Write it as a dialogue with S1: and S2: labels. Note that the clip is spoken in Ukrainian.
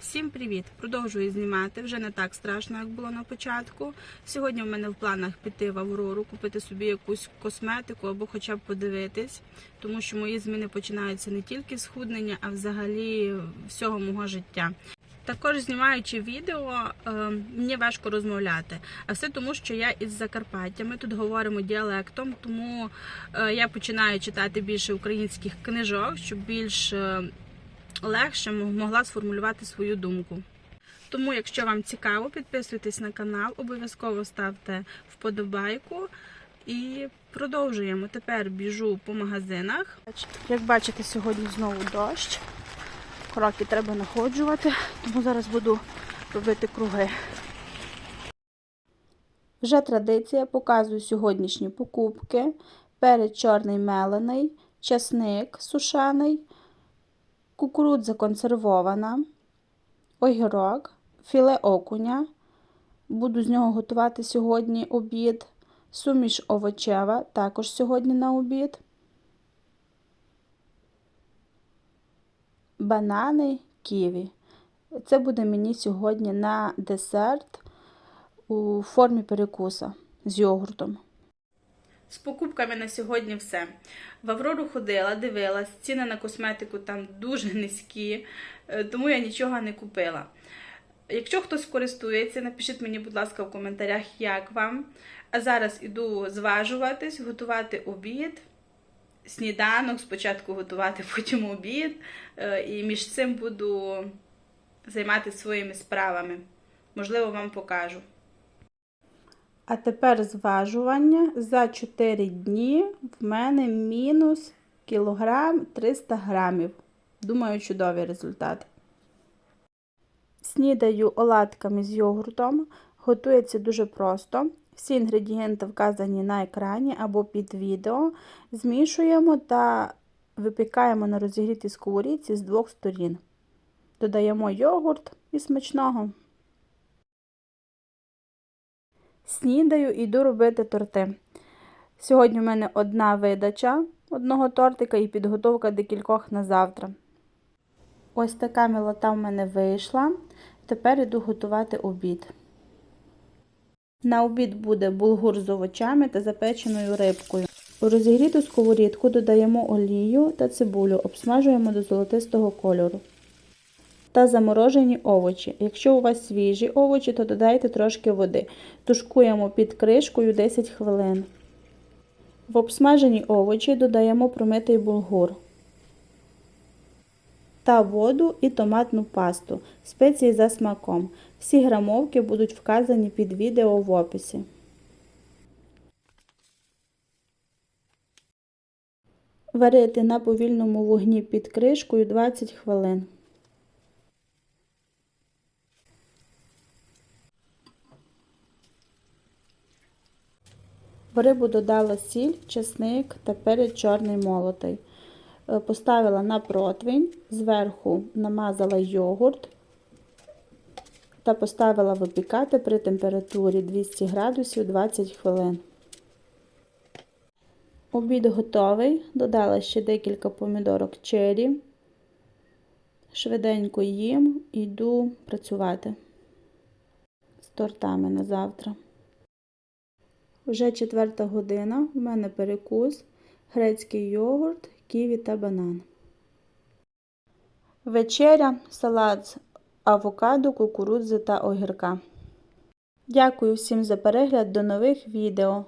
S1: Всім привіт! Продовжую знімати. Вже не так страшно, як було на початку. Сьогодні в мене в планах піти в Аврору, купити собі якусь косметику або хоча б подивитись, тому що мої зміни починаються не тільки з худнення, а взагалі всього мого життя. Також знімаючи відео, е, мені важко розмовляти. А все тому, що я із Закарпаття. Ми тут говоримо діалектом, тому е, я починаю читати більше українських книжок, щоб більш е, легше могла сформулювати свою думку. Тому, якщо вам цікаво, підписуйтесь на канал, обов'язково ставте вподобайку і продовжуємо. Тепер біжу по магазинах. Як бачите, сьогодні знову дощ. Кроки треба находжувати, тому зараз буду робити круги. Вже традиція, показую сьогоднішні покупки. Перець чорний мелений, часник сушений, кукурудза консервована, огірок, філе окуня. Буду з нього готувати сьогодні обід. Суміш овочева, також сьогодні на обід. Банани, ківі. Це буде мені сьогодні на десерт у формі перекуса з йогуртом. З покупками на сьогодні все. В Аврору ходила, дивилась, ціни на косметику там дуже низькі, е, тому я нічого не купила. Якщо хтось користується, напишіть мені, будь ласка, в коментарях, як вам. А зараз іду зважуватись, готувати обід, сніданок, спочатку готувати, потім обід. Е, І між цим буду займатися своїми справами. Можливо, вам покажу. А тепер зважування. За 4 дні в мене мінус кілограм 300 грамів. Думаю, чудовий результат. Снідаю оладками з йогуртом. Готується дуже просто. Всі інгредієнти вказані на екрані або під відео. Змішуємо та випікаємо на розігрітій сковорідці з двох сторін. Додаємо йогурт і смачного. Снідаю і йду робити торти. Сьогодні в мене одна видача одного тортика і підготовка декількох на завтра. Ось така милота в мене вийшла. Тепер іду готувати обід. На обід буде булгур з овочами та запеченою рибкою. У розігріту сковорідку додаємо олію та цибулю, обсмажуємо до золотистого кольору. Та заморожені овочі. Якщо у вас свіжі овочі, то додайте трошки води. Тушкуємо під кришкою 10 хвилин. В обсмажені овочі додаємо промитий булгур та воду і томатну пасту, спеції за смаком. Всі грамовки будуть вказані під відео в описі. Варити на повільному вогні під кришкою 20 хвилин. В рибу додала сіль, чесник та перець чорний молотий. Е, Поставила на противень, зверху намазала йогурт та поставила випікати при температурі 200 градусів 20 хвилин. Обід готовий. Додала ще декілька помідорок чері. Швиденько їм йду працювати з тортами на завтра. Вже четверта година. в мене перекус, грецький йогурт, ківі та банан. Вечеря, салат з авокадо, кукурудзи та огірка. Дякую всім за перегляд. До нових відео!